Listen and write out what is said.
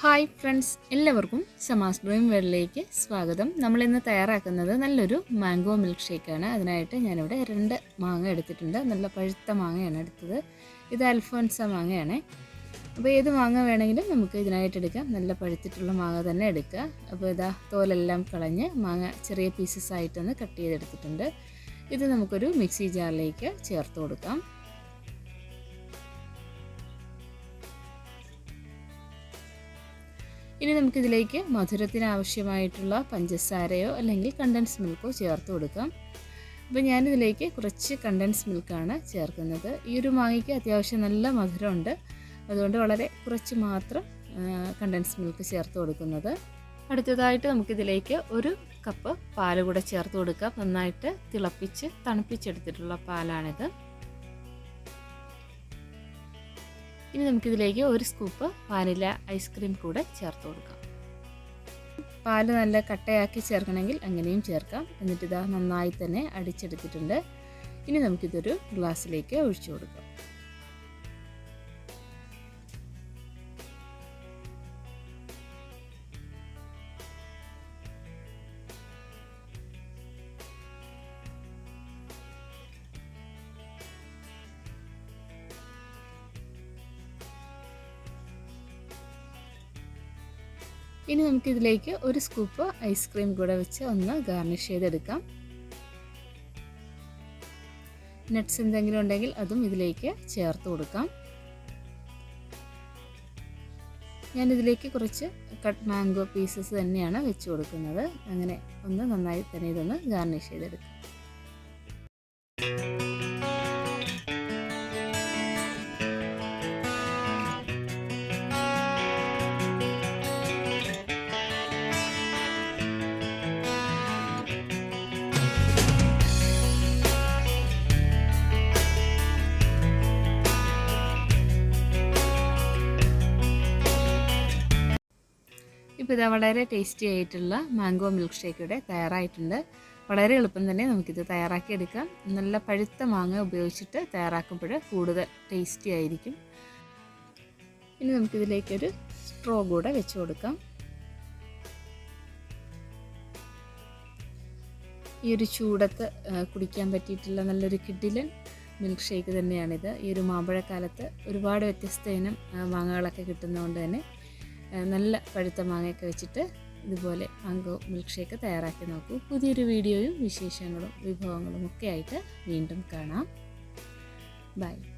Hi friends എല്ലാവർക്കും സമാസ് dream വേൾഡിലേക്ക് സ്വാഗതം. നമ്മൾ ഇന്ന് തയ്യാറാക്കുന്നത് നല്ലൊരു മാംഗോ മിൽക്ക് ഷേക്കാണ് അതിനായിട്ട് ഞാനിവിടെ രണ്ട് മാങ്ങ എടുത്തിട്ടുണ്ട്. നല്ല പഴുത്ത മാങ്ങയാണ് എടുത്തത്. ഇത് അൽഫോൻസ മാങ്ങയാണ്. അപ്പോൾ ഏത് മാങ്ങ വേണമെങ്കിലും നമുക്ക് ഇതിനായിട്ട് എടുക്കാം. നല്ല പഴുത്തിട്ടുള്ള മാങ്ങ തന്നെ എടുക്കുക. അപ്പോൾ ഇതാ തോലെല്ലാം കളഞ്ഞ് മാങ്ങ ചെറിയ പീസസ് ആയിട്ടൊന്ന് കട്ട് ചെയ്തെടുത്തിട്ടുണ്ട്. ഇത് നമുക്കൊരു മിക്സി ജാറിലേക്ക് ചേർത്ത് കൊടുക്കാം. ഇനി നമുക്കിതിലേക്ക് മധുരത്തിന് ആവശ്യമായിട്ടുള്ള പഞ്ചസാരയോ അല്ലെങ്കിൽ കണ്ടൻസ് മിൽക്കോ ചേർത്ത് കൊടുക്കാം. അപ്പോൾ ഞാനിതിലേക്ക് കുറച്ച് കണ്ടൻസ് മിൽക്കാണ് ചേർക്കുന്നത്. ഈ ഒരു മാങ്ങയ്ക്ക് അത്യാവശ്യം നല്ല മധുരമുണ്ട്. അതുകൊണ്ട് വളരെ കുറച്ച് മാത്രം കണ്ടൻസ് മിൽക്ക് ചേർത്ത് കൊടുക്കുന്നത്. അടുത്തതായിട്ട് നമുക്കിതിലേക്ക് ഒരു കപ്പ് പാൽ കൂടെ ചേർത്ത് കൊടുക്കാം. നന്നായിട്ട് തിളപ്പിച്ച് തണുപ്പിച്ചെടുത്തിട്ടുള്ള പാലാണിത്. ഇനി നമുക്കിതിലേക്ക് ഒരു സ്കൂപ്പ് വാനില ഐസ്ക്രീം കൂടെ ചേർത്ത് കൊടുക്കാം. പാൽ നല്ല കട്ടയാക്കി ചേർക്കണമെങ്കിൽ അങ്ങനെയും ചേർക്കാം. എന്നിട്ട് ഇതാ നന്നായി തന്നെ അടിച്ചെടുത്തിട്ടുണ്ട്. ഇനി നമുക്കിതൊരു ഗ്ലാസ്സിലേക്ക് ഒഴിച്ചു കൊടുക്കാം. ഇനി നമുക്കിതിലേക്ക് ഒരു സ്കൂപ്പ് ഐസ്ക്രീം കൂടെ വെച്ച് ഒന്ന് ഗാർണിഷ് ചെയ്തെടുക്കാം. നട്ട്സ് എന്തെങ്കിലും ഉണ്ടെങ്കിൽ അതും ഇതിലേക്ക് ചേർത്ത് കൊടുക്കാം. ഞാനിതിലേക്ക് കുറച്ച് കട്ട് മാംഗോ പീസസ് തന്നെയാണ് വെച്ച് കൊടുക്കുന്നത്. അങ്ങനെ ഒന്ന് നന്നായി തന്നെ ഇതൊന്ന് ഗാർണിഷ് ചെയ്തെടുക്കാം. ഇപ്പോൾ ഇതാ വളരെ ടേസ്റ്റി ആയിട്ടുള്ള മാംഗോ മിൽക്ക് ഷേക്ക് ഇവിടെ തയ്യാറായിട്ടുണ്ട്. വളരെ എളുപ്പം തന്നെ നമുക്കിത് തയ്യാറാക്കിയെടുക്കാം നല്ല പഴുത്ത മാങ്ങ ഉപയോഗിച്ചിട്ട് തയ്യാറാക്കുമ്പോൾ കൂടുതൽ ടേസ്റ്റി ആയിരിക്കും. ഇനി നമുക്കിതിലേക്കൊരു സ്ട്രോ കൂടെ വെച്ച് കൊടുക്കാം. ഈ ഒരു ചൂടത്ത് കുടിക്കാൻ പറ്റിയിട്ടുള്ള നല്ലൊരു കിഡിലൻ മിൽക്ക് ഷേക്ക് തന്നെയാണിത്. ഈ ഒരു മാമ്പഴക്കാലത്ത് ഒരുപാട് വ്യത്യസ്ത ഇനം മാങ്ങകളൊക്കെ കിട്ടുന്നതുകൊണ്ട് തന്നെ നല്ല പഴുത്ത മാങ്ങയൊക്കെ വെച്ചിട്ട് ഇതുപോലെ മാങ്കോ മിൽക്ക് ഷേക്ക് തയ്യാറാക്കി നോക്കൂ. പുതിയൊരു വീഡിയോയും വിശേഷങ്ങളും വിഭവങ്ങളും ഒക്കെ ആയിട്ട് വീണ്ടും കാണാം. ബൈ.